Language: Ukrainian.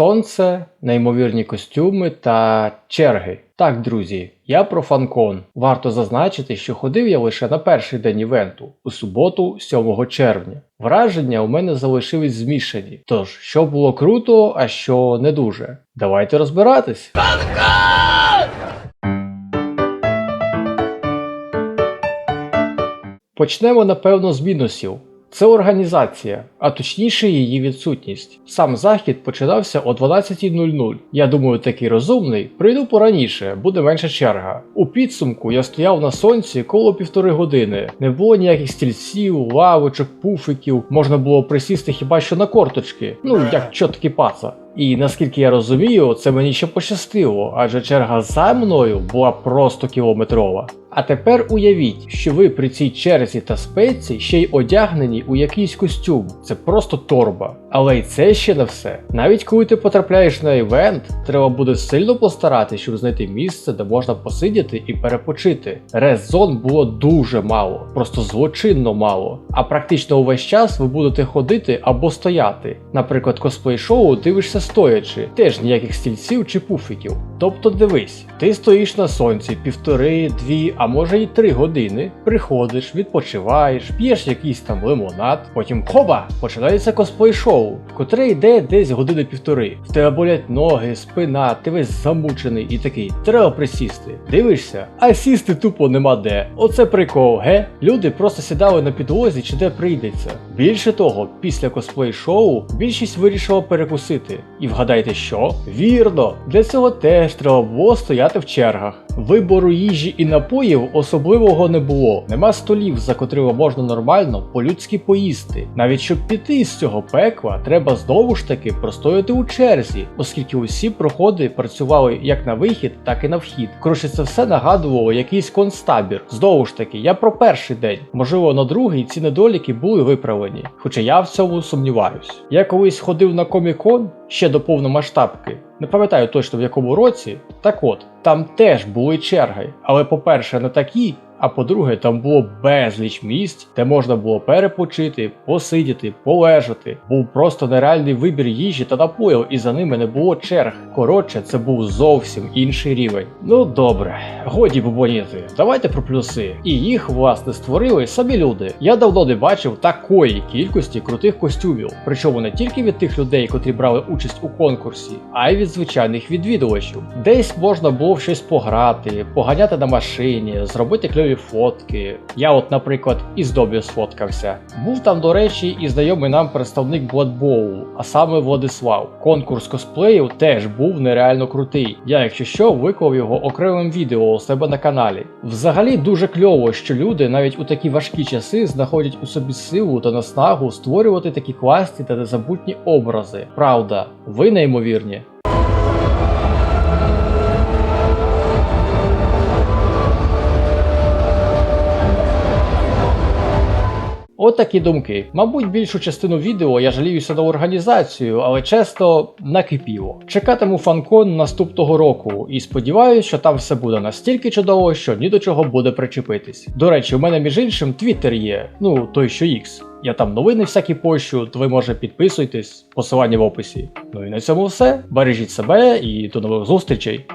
сонце, неймовірні костюми та черги. Так, друзі, я про фанкон. Варто зазначити, що ходив я лише на перший день івенту, у суботу, 7 червня. Враження у мене залишились змішані. Тож, що було круто, а що не дуже. Давайте розбиратись. Почнемо, напевно, з мінусів. Це організація, а точніше її відсутність. Сам захід починався о 12.00. Я думаю, такий розумний, прийду пораніше, буде менша черга. У підсумку я стояв на сонці коло півтори години. Не було ніяких стільців, лавочок, пуфиків, можна було присісти хіба що на корточки, ну як чотки паца. І наскільки я розумію, це мені ще пощастило, адже черга за мною була просто кілометрова. А тепер уявіть, що ви при цій черзі та спеці ще й одягнені у якийсь костюм. Це просто торба. Але й це ще не все. Навіть коли ти потрапляєш на івент, треба буде сильно постаратися, щоб знайти місце, де можна посидіти і перепочити. Рез-зон було дуже мало, просто злочинно мало. А практично увесь час ви будете ходити або стояти. Наприклад, косплей-шоу дивишся стоячи, теж ніяких стільців чи пуфіків. Тобто дивись, ти стоїш на сонці півтори, дві, а може й три години, приходиш, відпочиваєш, п'єш якийсь там лимонад, потім хоба! Починається косплей-шоу, котре йде десь години півтори. В тебе болять ноги, спина, ти весь замучений і такий, треба присісти. Дивишся, а сісти тупо нема де. Оце прикол, ге? Люди просто сідали на підлозі чи де прийдеться. Більше того, після косплей-шоу більшість вирішила перекусити. І вгадайте що? Вірно, для цього теж треба було стояти в чергах. Вибору їжі і напоїв особливого не було. Нема столів, за котрими можна нормально по-людськи поїсти. Навіть щоб піти з цього пекла, треба знову ж таки простояти у черзі, оскільки усі проходи працювали як на вихід, так і на вхід. Коротше, це все нагадувало якийсь концтабір. Знову ж таки, я про перший день. Можливо, на другий ці недоліки були виправлені, хоча я в цьому сумніваюсь. Я колись ходив на комікон ще до повномасштабки. Не пам'ятаю точно в якому році. Так от, там теж були черги. Але по-перше, не такі, а по-друге, там було безліч місць, де можна було перепочити, посидіти, полежати. Був просто нереальний вибір їжі та напоїв, і за ними не було черг. Коротше, це був зовсім інший рівень. Ну добре, годі бубоніти. Давайте про плюси. І їх, власне, створили самі люди. Я давно не бачив такої кількості крутих костюмів. Причому не тільки від тих людей, котрі брали участь у конкурсі, а й від звичайних відвідувачів. Десь можна було щось пограти, поганяти на машині, зробити кльові фотки. Я, от, наприклад, із Добі сфоткався. Був там, до речі, і знайомий нам представник Bowl, а саме Владислав. Конкурс косплеїв теж був нереально крутий. Я, якщо що, виклав його окремим відео у себе на каналі. Взагалі дуже кльово, що люди навіть у такі важкі часи знаходять у собі силу та наснагу створювати такі класні та незабутні образи. Правда, ви неймовірні. От думки. Мабуть, більшу частину відео я жаліюся на організацію, але чесно накипіло. Чекатиму фанкон наступного року і сподіваюся, що там все буде настільки чудово, що ні до чого буде причепитись. До речі, у мене між іншим твіттер є, ну той що X. Я там новини всякі пощу, то ви може підписуйтесь, посилання в описі. Ну і на цьому все. Бережіть себе і до нових зустрічей.